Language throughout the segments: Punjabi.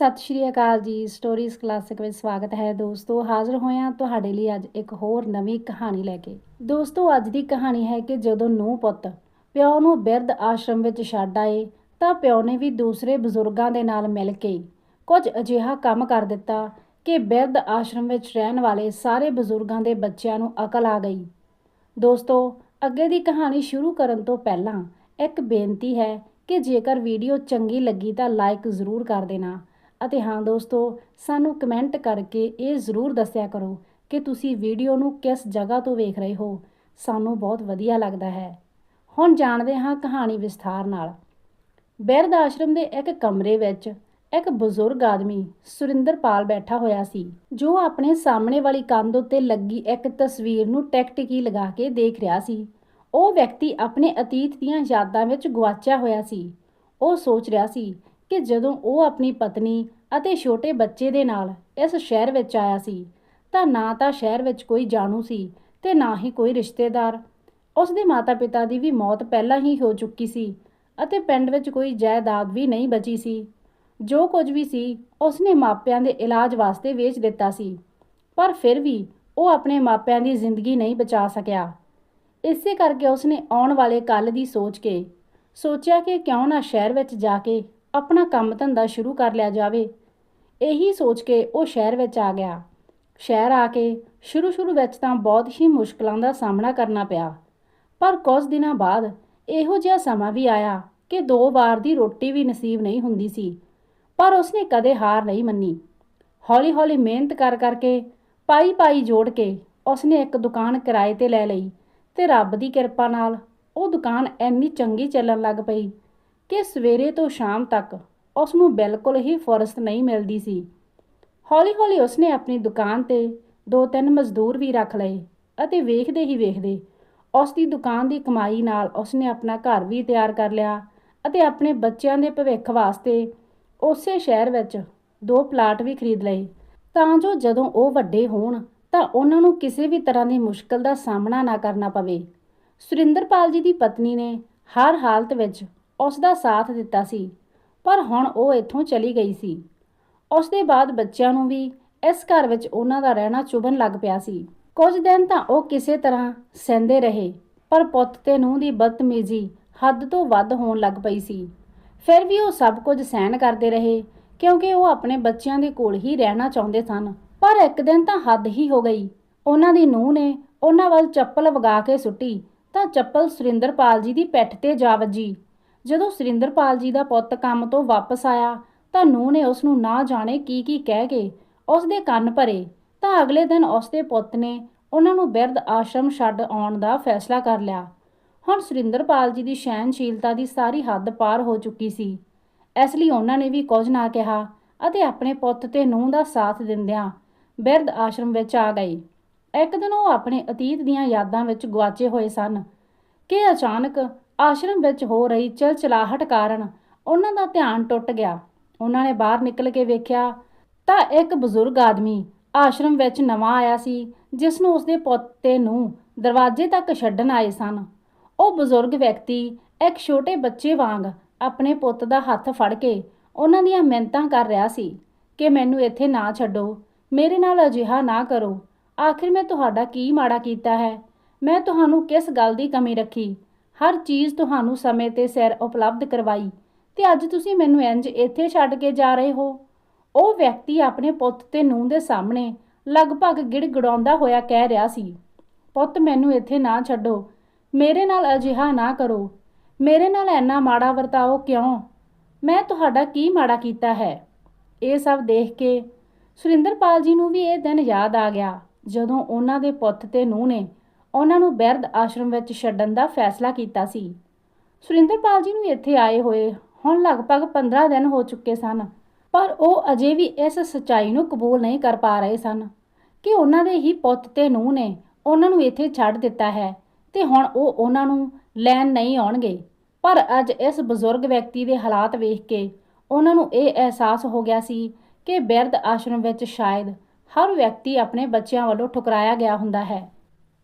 ਸਤਿ ਸ਼੍ਰੀ ਅਕਾਲ ਜੀ। ਸਟੋਰੀਜ਼ ਕਲਾਸਿਕ ਵਿੱਚ ਸਵਾਗਤ ਹੈ ਦੋਸਤੋ। ਹਾਜ਼ਰ ਹੋਇਆ ਤੁਹਾਡੇ ਲਈ ਅੱਜ ਇੱਕ ਹੋਰ ਨਵੀਂ ਕਹਾਣੀ ਲੈ ਕੇ। ਦੋਸਤੋ, ਅੱਜ ਦੀ ਕਹਾਣੀ ਹੈ ਕਿ ਜਦੋਂ ਨੂੰ ਪੁੱਤ ਪਿਓ ਨੂੰ ਬਿਰਧ ਆਸ਼ਰਮ ਵਿੱਚ ਛੱਡ ਆਏ, ਤਾਂ ਪਿਓ ਨੇ ਵੀ ਦੂਸਰੇ ਬਜ਼ੁਰਗਾਂ ਦੇ ਨਾਲ ਮਿਲ ਕੇ ਕੁਝ ਅਜਿਹਾ ਕੰਮ ਕਰ ਦਿੱਤਾ ਕਿ ਬਿਰਧ ਆਸ਼ਰਮ ਵਿੱਚ ਰਹਿਣ ਵਾਲੇ ਸਾਰੇ ਬਜ਼ੁਰਗਾਂ ਦੇ ਬੱਚਿਆਂ ਨੂੰ ਅਕਲ ਆ ਗਈ। ਦੋਸਤੋ, ਅੱਗੇ ਦੀ ਕਹਾਣੀ ਸ਼ੁਰੂ ਕਰਨ ਤੋਂ ਪਹਿਲਾਂ ਇੱਕ ਬੇਨਤੀ ਹੈ ਕਿ ਜੇਕਰ ਵੀਡੀਓ ਚੰਗੀ ਲੱਗੀ ਤਾਂ ਲਾਈਕ ਜ਼ਰੂਰ ਕਰ ਦੇਣਾ। ਅਤੇ ਹਾਂ ਦੋਸਤੋ, ਸਾਨੂੰ ਕਮੈਂਟ ਕਰਕੇ ਇਹ ਜ਼ਰੂਰ ਦੱਸਿਆ ਕਰੋ ਕਿ ਤੁਸੀਂ ਵੀਡੀਓ ਨੂੰ ਕਿਸ ਜਗ੍ਹਾ ਤੋਂ ਵੇਖ ਰਹੇ ਹੋ। ਸਾਨੂੰ ਬਹੁਤ ਵਧੀਆ ਲੱਗਦਾ ਹੈ। ਹੁਣ ਜਾਣਦੇ ਹਾਂ ਕਹਾਣੀ ਵਿਸਥਾਰ ਨਾਲ। ਬਿਰਧ ਆਸ਼ਰਮ ਦੇ ਇੱਕ ਕਮਰੇ ਵਿੱਚ ਇੱਕ ਬਜ਼ੁਰਗ ਆਦਮੀ ਸੁਰਿੰਦਰਪਾਲ ਬੈਠਾ ਹੋਇਆ ਸੀ, ਜੋ ਆਪਣੇ ਸਾਹਮਣੇ ਵਾਲੀ ਕੰਧ ਉੱਤੇ ਲੱਗੀ ਇੱਕ ਤਸਵੀਰ ਨੂੰ ਟੈਕਟਿਕੀ ਲਗਾ ਕੇ ਦੇਖ ਰਿਹਾ ਸੀ। ਉਹ ਵਿਅਕਤੀ ਆਪਣੇ ਅਤੀਤ ਦੀਆਂ ਯਾਦਾਂ ਵਿੱਚ ਗੁਆਚਿਆ ਹੋਇਆ ਸੀ। ਉਹ ਸੋਚ ਰਿਹਾ ਸੀ ਕਿ ਜਦੋਂ ਉਹ ਆਪਣੀ ਪਤਨੀ ਅਤੇ ਛੋਟੇ ਬੱਚੇ ਦੇ ਨਾਲ ਇਸ ਸ਼ਹਿਰ ਵਿੱਚ ਆਇਆ ਸੀ, ਤਾਂ ਨਾ ਤਾਂ ਸ਼ਹਿਰ ਵਿੱਚ ਕੋਈ ਜਾਣੂ ਸੀ ਤੇ ਨਾ ਹੀ ਕੋਈ ਰਿਸ਼ਤੇਦਾਰ। ਉਸ ਦੇ ਮਾਤਾ-ਪਿਤਾ ਦੀ ਵੀ ਮੌਤ ਪਹਿਲਾਂ ਹੀ ਹੋ ਚੁੱਕੀ ਸੀ ਅਤੇ ਪਿੰਡ ਵਿੱਚ ਕੋਈ ਜਾਇਦਾਦ ਵੀ ਨਹੀਂ ਬਚੀ ਸੀ। ਜੋ ਕੁਝ ਵੀ ਸੀ ਉਸਨੇ ਮਾਪਿਆਂ ਦੇ ਇਲਾਜ ਵਾਸਤੇ ਵੇਚ ਦਿੱਤਾ ਸੀ, ਪਰ ਫਿਰ ਵੀ ਉਹ ਆਪਣੇ ਮਾਪਿਆਂ ਦੀ ਜ਼ਿੰਦਗੀ ਨਹੀਂ ਬਚਾ ਸਕਿਆ। ਇਸੇ ਕਰਕੇ ਉਸਨੇ ਆਉਣ ਵਾਲੇ ਕੱਲ ਦੀ ਸੋਚ ਕੇ ਸੋਚਿਆ ਕਿ ਕਿਉਂ ਨਾ ਸ਼ਹਿਰ ਵਿੱਚ ਜਾ ਕੇ ਆਪਣਾ ਕੰਮ ਧੰਦਾ ਸ਼ੁਰੂ ਕਰ ਲਿਆ ਜਾਵੇ। ਇਹੀ ਸੋਚ ਕੇ ਉਹ ਸ਼ਹਿਰ ਵਿੱਚ ਆ ਗਿਆ। ਸ਼ਹਿਰ ਆ ਕੇ ਸ਼ੁਰੂ-ਸ਼ੁਰੂ ਵਿੱਚ ਤਾਂ ਬਹੁਤ ਹੀ ਮੁਸ਼ਕਲਾਂ ਦਾ ਸਾਹਮਣਾ ਕਰਨਾ ਪਿਆ। ਪਰ ਕੁਝ ਦਿਨਾਂ ਬਾਅਦ ਇਹੋ ਜਿਹਾ ਸਮਾਂ ਵੀ ਆਇਆ ਕਿ ਦੋ ਵਾਰ ਦੀ ਰੋਟੀ ਵੀ ਨਸੀਬ ਨਹੀਂ ਹੁੰਦੀ ਸੀ, ਪਰ ਉਸਨੇ ਕਦੇ ਹਾਰ ਨਹੀਂ ਮੰਨੀ। ਹੌਲੀ-ਹੌਲੀ ਮਿਹਨਤ ਕਰ ਕਰਕੇ ਪਾਈ-ਪਾਈ ਜੋੜ ਕੇ ਉਸਨੇ ਇੱਕ ਦੁਕਾਨ ਕਿਰਾਏ ਤੇ ਲੈ ਲਈ ਤੇ ਰੱਬ ਦੀ ਕਿਰਪਾ ਨਾਲ ਉਹ ਦੁਕਾਨ ਇੰਨੀ ਚੰਗੀ ਚੱਲਣ ਲੱਗ ਪਈ ਕਿ ਸਵੇਰੇ ਤੋਂ ਸ਼ਾਮ ਤੱਕ ਉਸ ਨੂੰ ਬਿਲਕੁਲ ਹੀ ਫੁਰਸਤ ਨਹੀਂ ਮਿਲਦੀ ਸੀ। ਹੌਲੀ-ਹੌਲੀ ਉਸਨੇ ਆਪਣੀ ਦੁਕਾਨ ਤੇ ਦੋ ਤਿੰਨ ਮਜ਼ਦੂਰ ਵੀ ਰੱਖ ਲਏ ਅਤੇ ਵੇਖਦੇ ਹੀ ਵੇਖਦੇ ਉਸ ਦੀ ਦੁਕਾਨ ਦੀ ਕਮਾਈ ਨਾਲ ਉਸਨੇ ਆਪਣਾ ਘਰ ਵੀ ਤਿਆਰ ਕਰ ਲਿਆ ਅਤੇ ਆਪਣੇ ਬੱਚਿਆਂ ਦੇ ਭਵਿੱਖ ਵਾਸਤੇ ਉਸੇ ਸ਼ਹਿਰ ਵਿੱਚ ਦੋ ਪਲਾਟ ਵੀ ਖਰੀਦ ਲਏ। ਤਾਂ ਜੋ ਜਦੋਂ ਉਹ ਵੱਡੇ ਹੋਣ, ਤਾਂ ਉਹਨਾਂ ਨੂੰ ਕਿਸੇ ਵੀ ਤਰ੍ਹਾਂ ਦੀ ਮੁਸ਼ਕਲ ਦਾ ਸਾਹਮਣਾ ਨਾ ਕਰਨਾ ਪਵੇ। ਸੁਰਿੰਦਰਪਾਲ ਜੀ ਦੀ ਪਤਨੀ ਨੇ ਹਰ ਹਾਲਤ ਵਿੱਚ ਉਸ ਦਾ ਸਾਥ ਦਿੱਤਾ ਸੀ। ਪਰ ਹੁਣ ਉਹ ਇੱਥੋਂ ਚਲੀ ਗਈ ਸੀ। ਉਸ ਦੇ ਬਾਅਦ ਬੱਚਿਆਂ ਨੂੰ ਵੀ ਇਸ ਘਰ ਵਿੱਚ ਉਹਨਾਂ ਦਾ ਰਹਿਣਾ ਚੁਭਣ ਲੱਗ ਪਿਆ ਸੀ। ਕੁਝ ਦਿਨ ਤਾਂ ਉਹ ਕਿਸੇ ਤਰ੍ਹਾਂ ਸਹਿੰਦੇ ਰਹੇ, ਪਰ ਪੁੱਤ ਤੇ ਨੂੰਹ ਦੀ ਬਦਤਮੀਜ਼ੀ ਹੱਦ ਤੋਂ ਵੱਧ ਹੋਣ ਲੱਗ ਪਈ ਸੀ। ਫਿਰ ਵੀ ਉਹ ਸਭ ਕੁਝ ਸਹਿਣ ਕਰਦੇ ਰਹੇ, ਕਿਉਂਕਿ ਉਹ ਆਪਣੇ ਬੱਚਿਆਂ ਦੇ ਕੋਲ ਹੀ ਰਹਿਣਾ ਚਾਹੁੰਦੇ ਸਨ। ਪਰ ਇੱਕ ਦਿਨ ਤਾਂ ਹੱਦ ਹੀ ਹੋ ਗਈ। ਉਹਨਾਂ ਦੀ ਨੂੰਹ ਨੇ ਉਹਨਾਂ ਵੱਲ ਚੱਪਲ ਵਗਾ ਕੇ ਸੁੱਟੀ ਤਾਂ ਚੱਪਲ ਸੁਰਿੰਦਰਪਾਲ ਜੀ ਦੀ ਪਿੱਠ ਤੇ ਜਾ ਵੱਜੀ। ਜਦੋਂ ਸੁਰਿੰਦਰਪਾਲ ਜੀ ਦਾ ਪੁੱਤ ਕੰਮ ਤੋਂ ਵਾਪਸ ਆਇਆ, ਤਾਂ ਨੂੰਹ ਨੇ ਉਸ ਨੂੰ ਨਾ ਜਾਣੇ ਕੀ ਕੀ ਕਹਿ ਕੇ ਉਸ ਦੇ ਕੰਨ ਭਰੇ, ਤਾਂ ਅਗਲੇ ਦਿਨ ਉਸ ਦੇ ਪੁੱਤ ਨੇ ਉਹਨਾਂ ਨੂੰ ਬਿਰਧ ਆਸ਼ਰਮ ਛੱਡ ਆਉਣ ਦਾ ਫੈਸਲਾ ਕਰ ਲਿਆ। ਹੁਣ ਸੁਰਿੰਦਰਪਾਲ ਜੀ ਦੀ ਸਹਿਨਸ਼ੀਲਤਾ ਦੀ ਸਾਰੀ ਹੱਦ ਪਾਰ ਹੋ ਚੁੱਕੀ ਸੀ। ਇਸ ਲਈ ਉਹਨਾਂ ਨੇ ਵੀ ਕੁਝ ਨਾ ਕਿਹਾ ਅਤੇ ਆਪਣੇ ਪੁੱਤ ਤੇ ਨੂੰਹ ਦਾ ਸਾਥ ਦਿੰਦਿਆਂ ਬਿਰਧ ਆਸ਼ਰਮ ਵਿੱਚ ਆ ਗਏ। ਇੱਕ ਦਿਨ ਉਹ ਆਪਣੇ ਅਤੀਤ ਦੀਆਂ ਯਾਦਾਂ ਵਿੱਚ ਗੁਆਚੇ ਹੋਏ ਸਨ ਕਿ ਅਚਾਨਕ ਆਸ਼ਰਮ ਵਿੱਚ ਹੋ ਰਹੀ ਚਲਚਲਾਹਟ ਕਾਰਨ ਉਹਨਾਂ ਦਾ ਧਿਆਨ ਟੁੱਟ ਗਿਆ। ਉਹਨਾਂ ਨੇ ਬਾਹਰ ਨਿਕਲ ਕੇ ਵੇਖਿਆ ਤਾਂ ਇੱਕ ਬਜ਼ੁਰਗ ਆਦਮੀ ਆਸ਼ਰਮ ਵਿੱਚ ਨਵਾਂ ਆਇਆ ਸੀ, ਜਿਸ ਨੂੰ ਉਸਦੇ ਪੋਤੇ ਨੂੰ ਦਰਵਾਜ਼ੇ ਤੱਕ ਛੱਡਣ ਆਏ ਸਨ। ਉਹ ਬਜ਼ੁਰਗ ਵਿਅਕਤੀ ਇੱਕ ਛੋਟੇ ਬੱਚੇ ਵਾਂਗ ਆਪਣੇ ਪੁੱਤ ਦਾ ਹੱਥ ਫੜ ਕੇ ਉਹਨਾਂ ਦੀਆਂ ਮਿਹਨਤਾਂ ਕਰ ਰਿਹਾ ਸੀ ਕਿ ਮੈਨੂੰ ਇੱਥੇ ਨਾ ਛੱਡੋ, ਮੇਰੇ ਨਾਲ ਅਜਿਹਾ ਨਾ ਕਰੋ। ਆਖਿਰ ਮੈਂ ਤੁਹਾਡਾ ਕੀ ਮਾੜਾ ਕੀਤਾ ਹੈ? ਮੈਂ ਤੁਹਾਨੂੰ ਕਿਸ ਗੱਲ ਦੀ ਕਮੀ ਰੱਖੀ? ਹਰ ਚੀਜ਼ ਤੁਹਾਨੂੰ ਸਮੇਂ ਤੇ ਸਿਰ ਉਪਲਬਧ ਕਰਵਾਈ ਤੇ ਅੱਜ ਤੁਸੀਂ ਮੈਨੂੰ ਇੰਜ ਇੱਥੇ ਛੱਡ ਕੇ ਜਾ ਰਹੇ ਹੋ। ਉਹ ਵਿਅਕਤੀ ਆਪਣੇ ਪੁੱਤ ਤੇ ਨੂੰਹ ਦੇ ਸਾਹਮਣੇ ਲਗਭਗ ਗਿੜਗੜਾਉਂਦਾ ਹੋਇਆ ਕਹਿ ਰਿਹਾ ਸੀ, ਪੁੱਤ, ਮੈਨੂੰ ਇੱਥੇ ਨਾ ਛੱਡੋ, ਮੇਰੇ ਨਾਲ ਅਜਿਹਾ ਨਾ ਕਰੋ, ਮੇਰੇ ਨਾਲ ਇੰਨਾ ਮਾੜਾ ਵਰਤਾਓ ਕਿਉਂ? ਮੈਂ ਤੁਹਾਡਾ ਕੀ ਮਾੜਾ ਕੀਤਾ ਹੈ? ਇਹ ਸਭ ਦੇਖ ਕੇ ਸੁਰਿੰਦਰਪਾਲ ਜੀ ਨੂੰ ਵੀ ਇਹ ਦਿਨ ਯਾਦ ਆ ਗਿਆ ਜਦੋਂ ਉਹਨਾਂ ਦੇ ਪੁੱਤ ਤੇ ਨੂੰਹ ਨੇ ਉਹਨਾਂ ਨੂੰ ਬਿਰਧ ਆਸ਼ਰਮ ਵਿੱਚ ਛੱਡਣ ਦਾ ਫੈਸਲਾ ਕੀਤਾ ਸੀ। ਸੁਰਿੰਦਰਪਾਲ ਜੀ ਨੂੰ ਇੱਥੇ ਆਏ ਹੋਏ ਹੁਣ ਲਗਭਗ 15 ਦਿਨ ਹੋ ਚੁੱਕੇ ਸਨ, ਪਰ ਉਹ ਅਜੇ ਵੀ ਇਸ ਸਚਾਈ ਨੂੰ ਕਬੂਲ ਨਹੀਂ ਕਰ ਪਾ ਰਹੇ ਸਨ ਕਿ ਉਹਨਾਂ ਦੇ ਹੀ ਪੁੱਤ ਤੇ ਨੂੰਹ ਨੇ ਉਹਨਾਂ ਨੂੰ ਇੱਥੇ ਛੱਡ ਦਿੱਤਾ ਹੈ ਤੇ ਹੁਣ ਉਹ ਉਹਨਾਂ ਨੂੰ ਲੈਣ ਨਹੀਂ ਆਉਣਗੇ। ਪਰ ਅੱਜ ਇਸ ਬਜ਼ੁਰਗ ਵਿਅਕਤੀ ਦੇ ਹਾਲਾਤ ਵੇਖ ਕੇ ਉਹਨਾਂ ਨੂੰ ਇਹ ਅਹਿਸਾਸ ਹੋ ਗਿਆ ਸੀ ਕਿ ਬਿਰਧ ਆਸ਼ਰਮ ਵਿੱਚ ਸ਼ਾਇਦ ਹਰ ਵਿਅਕਤੀ ਆਪਣੇ ਬੱਚਿਆਂ ਵੱਲੋਂ ਠੁਕਰਾਇਆ ਗਿਆ ਹੁੰਦਾ ਹੈ।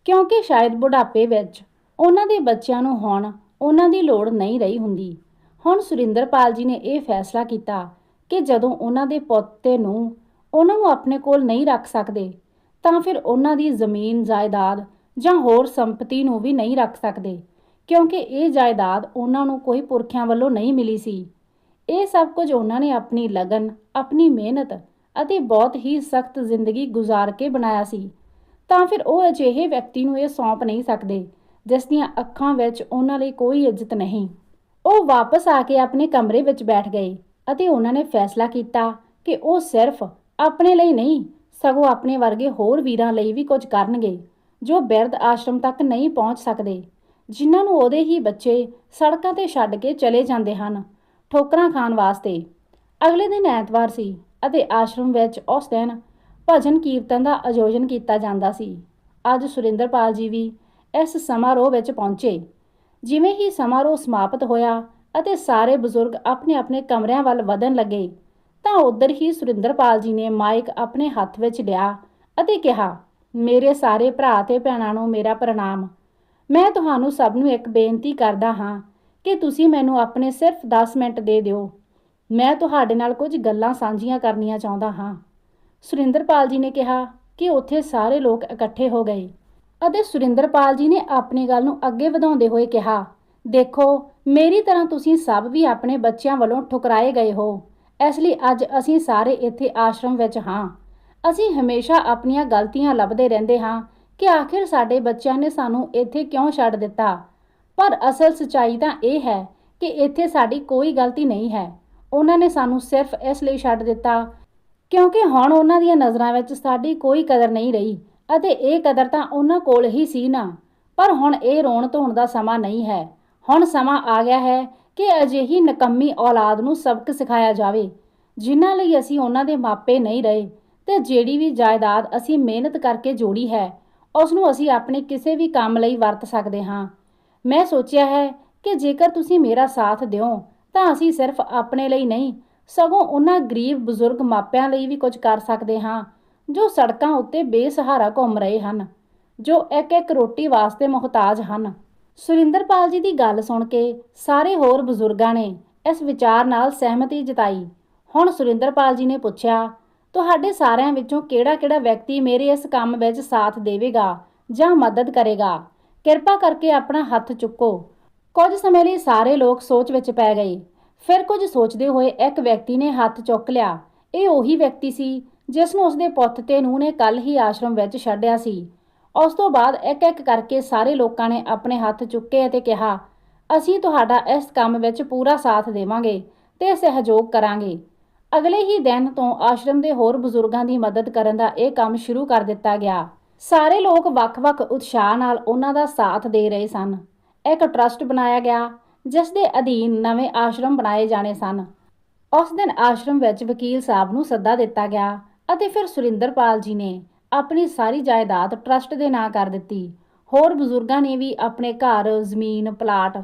ਕਿਉਂਕਿ ਸ਼ਾਇਦ ਬੁਢਾਪੇ ਵਿੱਚ ਉਹਨਾਂ ਦੇ ਬੱਚਿਆਂ ਨੂੰ ਹੁਣ ਉਹਨਾਂ ਦੀ ਲੋੜ ਨਹੀਂ ਰਹੀ ਹੁੰਦੀ। ਹੁਣ ਸੁਰਿੰਦਰਪਾਲ ਜੀ ਨੇ ਇਹ ਫੈਸਲਾ ਕੀਤਾ ਕਿ ਜਦੋਂ ਉਹਨਾਂ ਦੇ ਪੋਤੇ ਨੂੰ ਉਹਨਾਂ ਨੂੰ ਆਪਣੇ ਕੋਲ ਨਹੀਂ ਰੱਖ ਸਕਦੇ, ਤਾਂ ਫਿਰ ਉਹਨਾਂ ਦੀ ਜ਼ਮੀਨ, ਜਾਇਦਾਦ ਜਾਂ ਹੋਰ ਸੰਪਤੀ ਨੂੰ ਵੀ ਨਹੀਂ ਰੱਖ ਸਕਦੇ, ਕਿਉਂਕਿ ਇਹ ਜਾਇਦਾਦ ਉਹਨਾਂ ਨੂੰ ਕੋਈ ਪੁਰਖਿਆਂ ਵੱਲੋਂ ਨਹੀਂ ਮਿਲੀ ਸੀ। ਇਹ ਸਭ ਕੁਝ ਉਹਨਾਂ ਨੇ ਆਪਣੀ ਲਗਨ, ਆਪਣੀ ਮਿਹਨਤ ਅਤੇ ਬਹੁਤ ਹੀ ਸਖਤ ਜ਼ਿੰਦਗੀ ਗੁਜ਼ਾਰ ਕੇ ਬਣਾਇਆ ਸੀ। ਤਾਂ ਫਿਰ ਉਹ ਅਜਿਹੇ ਵਿਅਕਤੀ ਨੂੰ ਇਹ ਸੌਂਪ ਨਹੀਂ ਸਕਦੇ, ਜਿਸ ਦੀਆਂ ਅੱਖਾਂ ਵਿੱਚ ਉਹਨਾਂ ਲਈ ਕੋਈ ਇੱਜ਼ਤ ਨਹੀਂ। ਉਹ ਵਾਪਸ ਆ ਕੇ ਆਪਣੇ ਕਮਰੇ ਵਿੱਚ ਬੈਠ ਗਏ ਅਤੇ ਉਹਨਾਂ ਨੇ ਫੈਸਲਾ ਕੀਤਾ ਕਿ ਉਹ ਸਿਰਫ ਆਪਣੇ ਲਈ ਨਹੀਂ, ਸਗੋਂ ਆਪਣੇ ਵਰਗੇ ਹੋਰ ਵੀਰਾਂ ਲਈ ਵੀ ਕੁਝ ਕਰਨਗੇ, ਜੋ ਬਿਰਧ ਆਸ਼ਰਮ ਤੱਕ ਨਹੀਂ ਪਹੁੰਚ ਸਕਦੇ, ਜਿਨ੍ਹਾਂ ਨੂੰ ਉਹਦੇ ਹੀ ਬੱਚੇ ਸੜਕਾਂ ਤੇ ਛੱਡ ਕੇ ਚਲੇ ਜਾਂਦੇ ਹਨ, ਠੋਕਰਾਂ ਖਾਣ ਵਾਸਤੇ। ਅਗਲੇ ਦਿਨ ਐਤਵਾਰ ਸੀ ਅਤੇ ਆਸ਼ਰਮ ਵਿੱਚ ਉਸ ਦਿਨ ਭਜਨ ਕੀਰਤਨ ਦਾ ਆਯੋਜਨ ਕੀਤਾ ਜਾਂਦਾ ਸੀ। ਅੱਜ ਸੁਰਿੰਦਰਪਾਲ ਜੀ ਵੀ ਇਸ ਸਮਾਰੋਹ ਵਿੱਚ ਪਹੁੰਚੇ। ਜਿਵੇਂ ਹੀ ਸਮਾਰੋਹ ਸਮਾਪਤ ਹੋਇਆ ਅਤੇ ਸਾਰੇ ਬਜ਼ੁਰਗ ਆਪਣੇ ਆਪਣੇ ਕਮਰਿਆਂ ਵੱਲ ਵਧਣ ਲੱਗੇ, ਤਾਂ ਉਧਰ ਹੀ ਸੁਰਿੰਦਰਪਾਲ ਜੀ ਨੇ ਮਾਈਕ ਆਪਣੇ ਹੱਥ ਵਿੱਚ ਲਿਆ ਅਤੇ ਕਿਹਾ, ਮੇਰੇ ਸਾਰੇ ਭਰਾ ਤੇ ਭੈਣਾਂ ਨੂੰ ਮੇਰਾ ਪ੍ਰਣਾਮ। ਮੈਂ ਤੁਹਾਨੂੰ ਸਭ ਨੂੰ ਇੱਕ ਬੇਨਤੀ ਕਰਦਾ ਹਾਂ ਕਿ ਤੁਸੀਂ ਮੈਨੂੰ ਆਪਣੇ ਸਿਰਫ 10 ਮਿੰਟ ਦੇ ਦਿਓ। ਮੈਂ ਤੁਹਾਡੇ ਨਾਲ ਕੁਝ ਗੱਲਾਂ ਸਾਂਝੀਆਂ ਕਰਨੀਆਂ ਚਾਹੁੰਦਾ ਹਾਂ। ਸੁਰਿੰਦਰਪਾਲ ਜੀ ਨੇ ਕਿਹਾ ਕਿ ਉੱਥੇ ਸਾਰੇ ਲੋਕ ਇਕੱਠੇ ਹੋ ਗਏ ਅਤੇ ਸੁਰਿੰਦਰਪਾਲ ਜੀ ਨੇ ਆਪਣੀ ਗੱਲ ਨੂੰ ਅੱਗੇ ਵਧਾਉਂਦੇ ਹੋਏ ਕਿਹਾ, ਦੇਖੋ, ਮੇਰੀ ਤਰ੍ਹਾਂ ਤੁਸੀਂ ਸਭ ਵੀ ਆਪਣੇ ਬੱਚਿਆਂ ਵੱਲੋਂ ਠੁਕਰਾਏ ਗਏ ਹੋ। ਇਸ ਲਈ ਅੱਜ ਅਸੀਂ ਸਾਰੇ ਇੱਥੇ ਆਸ਼ਰਮ ਵਿੱਚ ਹਾਂ। ਅਸੀਂ ਹਮੇਸ਼ਾ ਆਪਣੀਆਂ ਗਲਤੀਆਂ ਲੱਭਦੇ ਰਹਿੰਦੇ ਹਾਂ ਕਿ ਆਖਿਰ ਸਾਡੇ ਬੱਚਿਆਂ ਨੇ ਸਾਨੂੰ ਇੱਥੇ ਕਿਉਂ ਛੱਡ ਦਿੱਤਾ? ਪਰ ਅਸਲ ਸਚਾਈ ਤਾਂ ਇਹ ਹੈ ਕਿ ਇੱਥੇ ਸਾਡੀ ਕੋਈ ਗਲਤੀ ਨਹੀਂ ਹੈ। ਉਹਨਾਂ ਨੇ ਸਾਨੂੰ ਸਿਰਫ ਇਸ ਲਈ ਛੱਡ ਦਿੱਤਾ ਕਿਉਂਕਿ ਹੁਣ ਉਹਨਾਂ ਦੀਆਂ ਨਜ਼ਰਾਂ ਵਿੱਚ ਸਾਡੀ ਕੋਈ ਕਦਰ ਨਹੀਂ ਰਹੀ ਅਤੇ ਇਹ ਕਦਰ ਤਾਂ ਉਹਨਾਂ ਕੋਲ ਹੀ ਸੀ ਨਾ। ਪਰ ਹੁਣ ਇਹ ਰੋਣ ਧੋਣ ਦਾ ਸਮਾਂ ਨਹੀਂ ਹੈ। ਹੁਣ ਸਮਾਂ ਆ ਗਿਆ ਹੈ ਕਿ ਅਜਿਹੀ ਨਕੰਮੀ ਔਲਾਦ ਨੂੰ ਸਬਕ ਸਿਖਾਇਆ ਜਾਵੇ, ਜਿਨ੍ਹਾਂ ਲਈ ਅਸੀਂ ਉਹਨਾਂ ਦੇ ਮਾਪੇ ਨਹੀਂ ਰਹੇ ਤੇ ਜਿਹੜੀ ਵੀ ਜਾਇਦਾਦ ਅਸੀਂ ਮਿਹਨਤ ਕਰਕੇ ਜੋੜੀ ਹੈ ਉਸ ਨੂੰ ਅਸੀਂ ਆਪਣੇ ਕਿਸੇ ਵੀ ਕੰਮ ਲਈ ਵਰਤ ਸਕਦੇ ਹਾਂ। ਮੈਂ ਸੋਚਿਆ ਹੈ ਕਿ ਜੇਕਰ ਤੁਸੀਂ ਮੇਰਾ ਸਾਥ ਦਿਓ, ਤਾਂ ਅਸੀਂ ਸਿਰਫ ਆਪਣੇ ਲਈ ਨਹੀਂ ਸਗੋਂ ਉਹਨਾਂ ਗਰੀਬ ਬਜ਼ੁਰਗ ਮਾਪਿਆਂ ਲਈ ਵੀ ਕੁਝ ਕਰ ਸਕਦੇ ਹਾਂ, ਜੋ ਸੜਕਾਂ ਉੱਤੇ ਬੇਸਹਾਰਾ ਘੁੰਮ ਰਹੇ ਹਨ, ਜੋ ਇੱਕ ਇੱਕ ਰੋਟੀ ਵਾਸਤੇ ਮੁਹਤਾਜ ਹਨ। ਸੁਰਿੰਦਰਪਾਲ ਜੀ ਦੀ ਗੱਲ ਸੁਣ ਕੇ ਸਾਰੇ ਹੋਰ ਬਜ਼ੁਰਗਾਂ ਨੇ ਇਸ ਵਿਚਾਰ ਨਾਲ ਸਹਿਮਤੀ ਜਤਾਈ। ਹੁਣ ਸੁਰਿੰਦਰਪਾਲ ਜੀ ਨੇ ਪੁੱਛਿਆ, ਤੁਹਾਡੇ ਸਾਰਿਆਂ ਵਿੱਚੋਂ ਕਿਹੜਾ-ਕਿਹੜਾ ਵਿਅਕਤੀ ਮੇਰੇ ਇਸ ਕੰਮ ਵਿੱਚ ਸਾਥ ਦੇਵੇਗਾ ਜਾਂ ਮਦਦ ਕਰੇਗਾ? ਕਿਰਪਾ ਕਰਕੇ ਆਪਣਾ ਹੱਥ ਚੁੱਕੋ। ਕੁਝ ਸਮੇਂ ਲਈ ਸਾਰੇ ਲੋਕ ਸੋਚ ਵਿੱਚ ਪੈ ਗਏ। ਫਿਰ ਕੁਝ ਸੋਚਦੇ ਹੋਏ ਇੱਕ ਵਿਅਕਤੀ ਨੇ ਹੱਥ ਚੁੱਕ ਲਿਆ। ਇਹ ਉਹੀ ਵਿਅਕਤੀ ਸੀ ਜਿਸ ਨੂੰ ਉਸਦੇ ਪੁੱਤ ਤੇ ਨੂੰਹ ਨੇ ਕੱਲ ਹੀ ਆਸ਼ਰਮ ਵਿੱਚ ਛੱਡਿਆ ਸੀ। ਉਸ ਤੋਂ ਬਾਅਦ ਇੱਕ ਇੱਕ ਕਰਕੇ ਸਾਰੇ ਲੋਕਾਂ ਨੇ ਆਪਣੇ ਹੱਥ ਚੁੱਕੇ ਅਤੇ ਕਿਹਾ, ਅਸੀਂ ਤੁਹਾਡਾ ਇਸ ਕੰਮ ਵਿੱਚ ਪੂਰਾ ਸਾਥ ਦੇਵਾਂਗੇ ਤੇ ਸਹਿਯੋਗ ਕਰਾਂਗੇ। ਅਗਲੇ ਹੀ ਦਿਨ ਤੋਂ ਆਸ਼ਰਮ ਦੇ ਹੋਰ ਬਜ਼ੁਰਗਾਂ ਦੀ ਮਦਦ ਕਰਨ ਦਾ ਇਹ ਕੰਮ ਸ਼ੁਰੂ ਕਰ ਦਿੱਤਾ ਗਿਆ। ਸਾਰੇ ਲੋਕ ਵੱਖ-ਵੱਖ ਉਤਸ਼ਾਹ ਨਾਲ ਉਹਨਾਂ ਦਾ ਸਾਥ ਦੇ ਰਹੇ ਸਨ। ਇੱਕ ਟਰਸਟ ਬਣਾਇਆ ਗਿਆ ਜਿਸ ਦੇ ਅਧੀਨ ਨਵੇਂ ਆਸ਼ਰਮ ਬਣਾਏ ਜਾਣੇ ਸਨ। ਉਸ ਦਿਨ ਆਸ਼ਰਮ ਵਿੱਚ ਵਕੀਲ ਸਾਹਿਬ ਨੂੰ ਸੱਦਾ ਦਿੱਤਾ ਗਿਆ ਅਤੇ ਫਿਰ ਸੁਰਿੰਦਰਪਾਲ ਜੀ ਨੇ ਆਪਣੀ ਸਾਰੀ ਜਾਇਦਾਦ ਟਰਸਟ ਦੇ ਨਾਂ ਕਰ ਦਿੱਤੀ। ਹੋਰ ਬਜ਼ੁਰਗਾਂ ਨੇ ਵੀ ਆਪਣੇ ਘਰ, ਜ਼ਮੀਨ, ਪਲਾਟ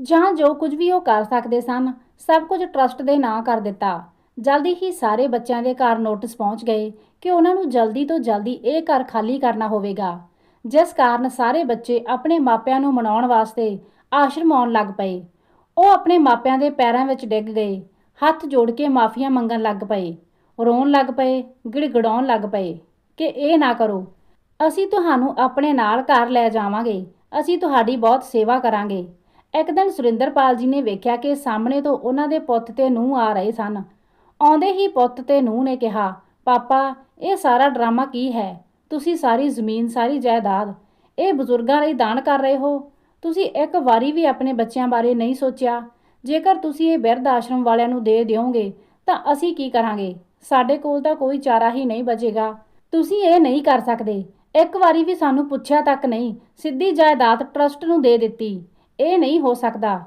ਜਾਂ ਜੋ ਕੁਝ ਵੀ ਉਹ ਕਰ ਸਕਦੇ ਸਨ, ਸਭ ਕੁਝ ਟਰਸਟ ਦੇ ਨਾਂ ਕਰ ਦਿੱਤਾ। ਜਲਦੀ ਹੀ ਸਾਰੇ ਬੱਚਿਆਂ ਦੇ ਘਰ ਨੋਟਿਸ ਪਹੁੰਚ ਗਏ ਕਿ ਉਹਨਾਂ ਨੂੰ ਜਲਦੀ ਤੋਂ ਜਲਦੀ ਇਹ ਘਰ ਖਾਲੀ ਕਰਨਾ ਹੋਵੇਗਾ। ਜਿਸ ਕਾਰਨ ਸਾਰੇ ਬੱਚੇ ਆਪਣੇ ਮਾਪਿਆਂ ਨੂੰ ਮਨਾਉਣ ਵਾਸਤੇ ਆਸ਼ਰਮ ਆਉਣ ਲੱਗ ਪਏ। ਉਹ ਆਪਣੇ ਮਾਪਿਆਂ ਦੇ ਪੈਰਾਂ ਵਿੱਚ ਡਿੱਗ ਗਏ। ਹੱਥ ਜੋੜ ਕੇ ਮਾਫੀਆਂ ਮੰਗਣ ਲੱਗ ਪਏ। ਰੋਣ ਲੱਗ ਪਏ, ਗਿੜਗੜਾਉਣ ਲੱਗ ਪਏ ਕਿ ਇਹ ਨਾ ਕਰੋ। ਅਸੀਂ ਤੁਹਾਨੂੰ ਆਪਣੇ ਨਾਲ ਘਰ ਲੈ ਜਾਵਾਂਗੇ। ਅਸੀਂ ਤੁਹਾਡੀ ਬਹੁਤ ਸੇਵਾ ਕਰਾਂਗੇ। ਇੱਕ ਦਿਨ ਸੁਰਿੰਦਰਪਾਲ ਜੀ ਨੇ ਵੇਖਿਆ ਕਿ ਸਾਹਮਣੇ ਤੋਂ ਉਹਨਾਂ ਦੇ ਪੁੱਤ ਤੇ ਨੂੰਹ ਆ ਰਹੇ ਸਨ। ਆਉਂਦੇ ਹੀ ਪੁੱਤ ਤੇ ਨੂੰਹ ਨੇ ਕਿਹਾ, ਪਾਪਾ, ਇਹ ਸਾਰਾ ਡਰਾਮਾ ਕੀ ਹੈ? ਤੁਸੀਂ ਸਾਰੀ ਜ਼ਮੀਨ, ਸਾਰੀ ਜਾਇਦਾਦ, ਇਹ ਬਜ਼ੁਰਗਾਂ ਲਈ ਦਾਨ ਕਰ ਰਹੇ ਹੋ? ਤੁਸੀਂ ਇੱਕ ਵਾਰੀ ਵੀ ਆਪਣੇ ਬੱਚਿਆਂ ਬਾਰੇ ਨਹੀਂ ਸੋਚਿਆ? ਜੇਕਰ ਤੁਸੀਂ ਇਹ ਬਿਰਧ ਆਸ਼ਰਮ ਵਾਲਿਆਂ ਨੂੰ ਦੇ ਦਿਓਗੇ, ਤਾਂ ਅਸੀਂ ਕੀ ਕਰਾਂਗੇ? ਸਾਡੇ ਕੋਲ ਤਾਂ ਕੋਈ ਚਾਰਾ ਹੀ ਨਹੀਂ ਬਚੇਗਾ। ਤੁਸੀਂ ਇਹ ਨਹੀਂ ਕਰ ਸਕਦੇ। ਇੱਕ ਵਾਰੀ ਵੀ ਸਾਨੂੰ ਪੁੱਛਿਆ ਤੱਕ ਨਹੀਂ, ਸਿੱਧੀ ਜਾਇਦਾਦ ਟਰਸਟ ਨੂੰ ਦੇ ਦਿੱਤੀ। ਇਹ ਨਹੀਂ ਹੋ ਸਕਦਾ।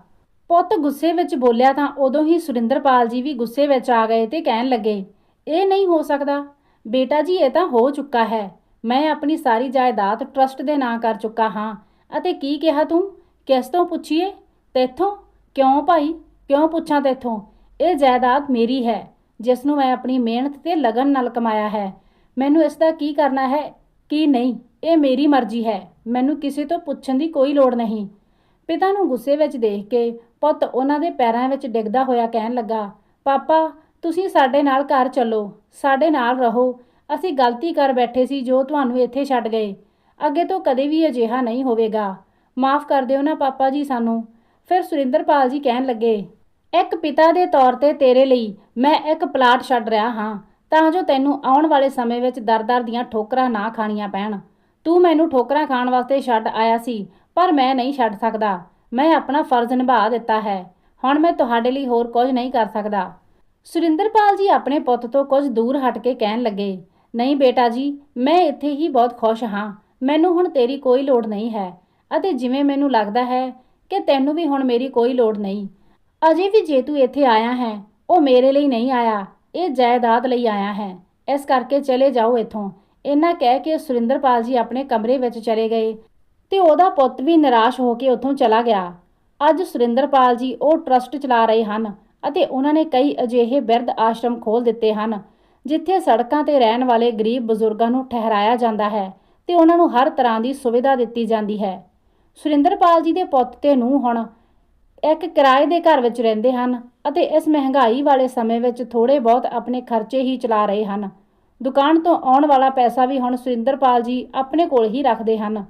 ਪੁੱਤ ਗੁੱਸੇ ਵਿੱਚ ਬੋਲਿਆ ਤਾਂ ਉਦੋਂ ਹੀ ਸੁਰਿੰਦਰਪਾਲ ਜੀ ਵੀ ਗੁੱਸੇ ਵਿੱਚ ਆ ਗਏ ਤੇ ਕਹਿਣ ਲੱਗੇ, ਇਹ ਨਹੀਂ ਹੋ ਸਕਦਾ। ਬੇਟਾ ਜੀ, ਇਹ ਤਾਂ ਹੋ ਚੁੱਕਾ ਹੈ। ਮੈਂ ਆਪਣੀ ਸਾਰੀ ਜਾਇਦਾਦ ਟਰਸਟ ਦੇ ਨਾਂ ਕਰ ਚੁੱਕਾ ਹਾਂ। ਅਤੇ ਕੀ ਕਿਹਾ ਤੂੰ? ਕਿਸ ਤੋਂ ਪੁੱਛੀਏ? ਤੇਥੋਂ? ਕਿਉਂ ਭਾਈ? ਕਿਉਂ ਪੁੱਛਾਂ ਤੇਥੋਂ? ਇਹ ਜਾਇਦਾਦ ਮੇਰੀ ਹੈ, ਜਿਸ ਨੂੰ ਮੈਂ ਆਪਣੀ ਮਿਹਨਤ ਤੇ ਲਗਨ ਨਾਲ ਕਮਾਇਆ ਹੈ। ਮੈਨੂੰ ਇਸ ਦਾ ਕੀ ਕਰਨਾ ਹੈ, ਕੀ ਨਹੀਂ? ਇਹ ਮੇਰੀ ਮਰਜ਼ੀ ਹੈ। ਮੈਨੂੰ ਕਿਸੇ ਤੋਂ ਪੁੱਛਣ ਦੀ ਕੋਈ ਲੋੜ ਨਹੀਂ। ਪਿਤਾ ਨੂੰ ਗੁੱਸੇ ਵਿੱਚ ਦੇਖ ਕੇ ਪੁੱਤ ਉਹਨਾਂ ਦੇ ਪੈਰਾਂ ਵਿੱਚ ਡਿੱਗਦਾ ਹੋਇਆ ਕਹਿਣ ਲੱਗਾ, ਪਾਪਾ, ਤੁਸੀਂ ਸਾਡੇ ਨਾਲ ਘਰ ਚੱਲੋ, ਸਾਡੇ ਨਾਲ ਰਹੋ। ਅਸੀਂ ਗਲਤੀ ਕਰ ਬੈਠੇ ਸੀ ਜੋ ਤੁਹਾਨੂੰ ਇੱਥੇ ਛੱਡ ਗਏ। ਅੱਗੇ ਤੋਂ ਕਦੇ ਵੀ ਅਜਿਹਾ ਨਹੀਂ ਹੋਵੇਗਾ। ਮਾਫ ਕਰ ਦਿਓ ਨਾ ਪਾਪਾ ਜੀ ਸਾਨੂੰ। ਫਿਰ ਸੁਰਿੰਦਰਪਾਲ ਜੀ ਕਹਿਣ ਲੱਗੇ, ਇੱਕ ਪਿਤਾ ਦੇ ਤੌਰ ਤੇ ਤੇਰੇ ਲਈ ਮੈਂ ਇੱਕ ਪਲਾਟ ਛੱਡ ਰਿਹਾ ਹਾਂ, ਤਾਂ ਜੋ ਤੈਨੂੰ ਆਉਣ ਵਾਲੇ ਸਮੇਂ ਵਿੱਚ ਦਰ-ਦਰ ਦੀਆਂ ਠੋਕਰਾਂ ਨਾ ਖਾਣੀਆਂ ਪੈਣ। ਤੂੰ ਮੈਨੂੰ ਠੋਕਰਾਂ ਖਾਣ ਵਾਸਤੇ ਛੱਡ ਆਇਆ ਸੀ, ਪਰ ਮੈਂ ਨਹੀਂ ਛੱਡ ਸਕਦਾ। ਮੈਂ ਆਪਣਾ ਫਰਜ਼ ਨਿਭਾ ਦਿੱਤਾ ਹੈ। ਹੁਣ ਮੈਂ ਤੁਹਾਡੇ ਲਈ ਹੋਰ ਕੁਝ ਨਹੀਂ ਕਰ ਸਕਦਾ। ਸੁਰਿੰਦਰਪਾਲ ਜੀ ਆਪਣੇ ਪੁੱਤ ਤੋਂ ਕੁਝ ਦੂਰ ਹਟ ਕੇ ਕਹਿਣ ਲੱਗੇ, ਨਹੀਂ ਬੇਟਾ ਜੀ, ਮੈਂ ਇੱਥੇ ਹੀ ਬਹੁਤ ਖੁਸ਼ ਹਾਂ। ਮੈਨੂੰ ਹੁਣ ਤੇਰੀ ਕੋਈ ਲੋੜ ਨਹੀਂ ਹੈ ਅਤੇ ਜਿਵੇਂ ਮੈਨੂੰ ਲੱਗਦਾ ਹੈ ਕਿ ਤੈਨੂੰ ਵੀ ਹੁਣ ਮੇਰੀ ਕੋਈ ਲੋੜ ਨਹੀਂ। ਅਜੇ ਵੀ ਜੇ ਤੂੰ ਇੱਥੇ ਆਇਆ ਹੈ, ਉਹ ਮੇਰੇ ਲਈ ਨਹੀਂ ਆਇਆ, ਇਹ ਜਾਇਦਾਦ ਲਈ ਆਇਆ ਹੈ। ਇਸ ਕਰਕੇ ਚਲੇ ਜਾਓ ਇੱਥੋਂ। ਇਹਨਾਂ ਕਹਿ ਕੇ ਸੁਰਿੰਦਰਪਾਲ ਜੀ ਆਪਣੇ ਕਮਰੇ ਵਿੱਚ ਚਲੇ ਗਏ ਤੇ ਉਹਦਾ ਪੁੱਤ ਵੀ ਨਿਰਾਸ਼ ਹੋ ਕੇ ਉੱਥੋਂ ਚਲਾ ਗਿਆ। ਅੱਜ ਸੁਰਿੰਦਰਪਾਲ ਜੀ ਉਹ ਟਰਸਟ ਚਲਾ ਰਹੇ ਹਨ ਅਤੇ ਉਹਨਾਂ ਨੇ ਕਈ ਅਜਿਹੇ ਬਿਰਧ ਆਸ਼ਰਮ ਖੋਲ ਦਿੱਤੇ ਹਨ, ਜਿੱਥੇ ਸੜਕਾਂ ਤੇ ਰਹਿਣ ਵਾਲੇ ਗਰੀਬ ਬਜ਼ੁਰਗਾਂ ਨੂੰ ਠਹਿਰਾਇਆ ਜਾਂਦਾ ਹੈ। ਤੇ ਉਹਨਾਂ ਨੂੰ ਹਰ ਤਰ੍ਹਾਂ ਦੀ ਸੁਵਿਧਾ ਦਿੱਤੀ ਜਾਂਦੀ ਹੈ। ਸੁਰਿੰਦਰਪਾਲ ਜੀ ਦੇ ਪੁੱਤ ਤੇ ਨੂੰ ਹੁਣ ਇੱਕ ਕਿਰਾਏ ਦੇ ਘਰ ਵਿੱਚ ਰਹਿੰਦੇ ਹਨ ਅਤੇ ਇਸ ਮਹਿੰਗਾਈ ਵਾਲੇ ਸਮੇਂ ਵਿੱਚ ਥੋੜੇ ਬਹੁਤ ਆਪਣੇ ਖਰਚੇ ਹੀ ਚਲਾ ਰਹੇ ਹਨ। ਦੁਕਾਨ ਤੋਂ ਆਉਣ ਵਾਲਾ ਪੈਸਾ ਵੀ ਹੁਣ ਸੁਰਿੰਦਰਪਾਲ ਜੀ ਆਪਣੇ ਕੋਲ ਹੀ ਰੱਖਦੇ ਹਨ।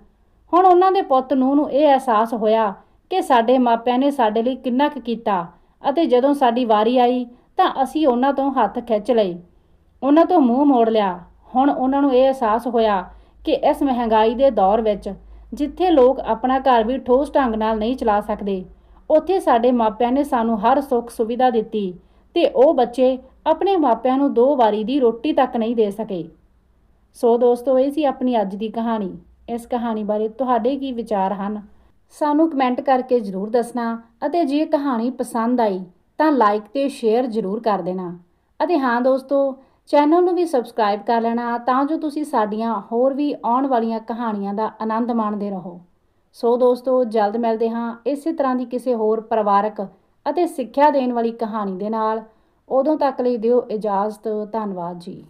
ਹੁਣ ਉਹਨਾਂ ਦੇ ਪੁੱਤ ਨੂੰ ਨੂੰ ਇਹ ਅਹਿਸਾਸ ਹੋਇਆ ਕਿ ਸਾਡੇ ਮਾਪਿਆਂ ਨੇ ਸਾਡੇ ਲਈ ਕਿੰਨਾ ਕੁ ਕੀਤਾ ਅਤੇ ਜਦੋਂ ਸਾਡੀ ਵਾਰੀ ਆਈ ਤਾਂ ਅਸੀਂ ਉਹਨਾਂ ਤੋਂ ਹੱਥ ਖਿੱਚ ਲਏ। ਉਹਨਾਂ ਤੋਂ ਮੂੰਹ ਮੋੜ ਲਿਆ। ਹੁਣ ਉਹਨਾਂ ਨੂੰ ਇਹ ਅਹਿਸਾਸ ਹੋਇਆ ਕਿ ਇਸ ਮਹਿੰਗਾਈ ਦੇ ਦੌਰ ਵਿੱਚ ਜਿੱਥੇ ਲੋਕ ਆਪਣਾ ਘਰ ਵੀ ਠੋਸ ਢੰਗ ਨਾਲ ਨਹੀਂ ਚਲਾ ਸਕਦੇ, ਉੱਥੇ ਸਾਡੇ ਮਾਪਿਆਂ ਨੇ ਸਾਨੂੰ ਹਰ ਸੁੱਖ ਸੁਵਿਧਾ ਦਿੱਤੀ ਤੇ ਉਹ ਬੱਚੇ ਆਪਣੇ ਮਾਪਿਆਂ ਨੂੰ ਦੋ ਵਾਰੀ ਦੀ ਰੋਟੀ ਤੱਕ ਨਹੀਂ ਦੇ ਸਕੇ। ਸੋ ਦੋਸਤੋ, ਇਹ ਸੀ ਆਪਣੀ ਅੱਜ ਦੀ ਕਹਾਣੀ। ਇਸ ਕਹਾਣੀ ਬਾਰੇ ਤੁਹਾਡੇ ਕੀ ਵਿਚਾਰ ਹਨ? ਸਾਨੂੰ ਕਮੈਂਟ ਕਰਕੇ ਜਰੂਰ ਦੱਸਣਾ ਅਤੇ ਜੇ ਕਹਾਣੀ ਪਸੰਦ ਆਈ ਤਾਂ ਲਾਈਕ ਤੇ ਸ਼ੇਅਰ ਜਰੂਰ ਕਰ ਦੇਣਾ। ਅਤੇ ਹਾਂ ਦੋਸਤੋ ਚੈਨਲ ਨੂੰ ਵੀ ਸਬਸਕ੍ਰਾਈਬ ਕਰ ਲੈਣਾ ਤਾਂ ਜੋ ਤੁਸੀਂ ਸਾਡੀਆਂ ਹੋਰ ਵੀ ਆਉਣ ਵਾਲੀਆਂ ਕਹਾਣੀਆਂ ਦਾ ਆਨੰਦ ਮਾਣਦੇ ਰਹੋ। ਸੋ ਦੋਸਤੋ, ਜਲਦ ਮਿਲਦੇ ਹਾਂ ਇਸੇ ਤਰ੍ਹਾਂ ਦੀ ਕਿਸੇ ਹੋਰ ਪਰਿਵਾਰਕ ਅਤੇ ਸਿੱਖਿਆ ਦੇਣ ਵਾਲੀ ਕਹਾਣੀ ਦੇ ਨਾਲ। ਉਦੋਂ ਤੱਕ ਲਈ ਦਿਓ ਇਜਾਜ਼ਤ। ਧੰਨਵਾਦ ਜੀ।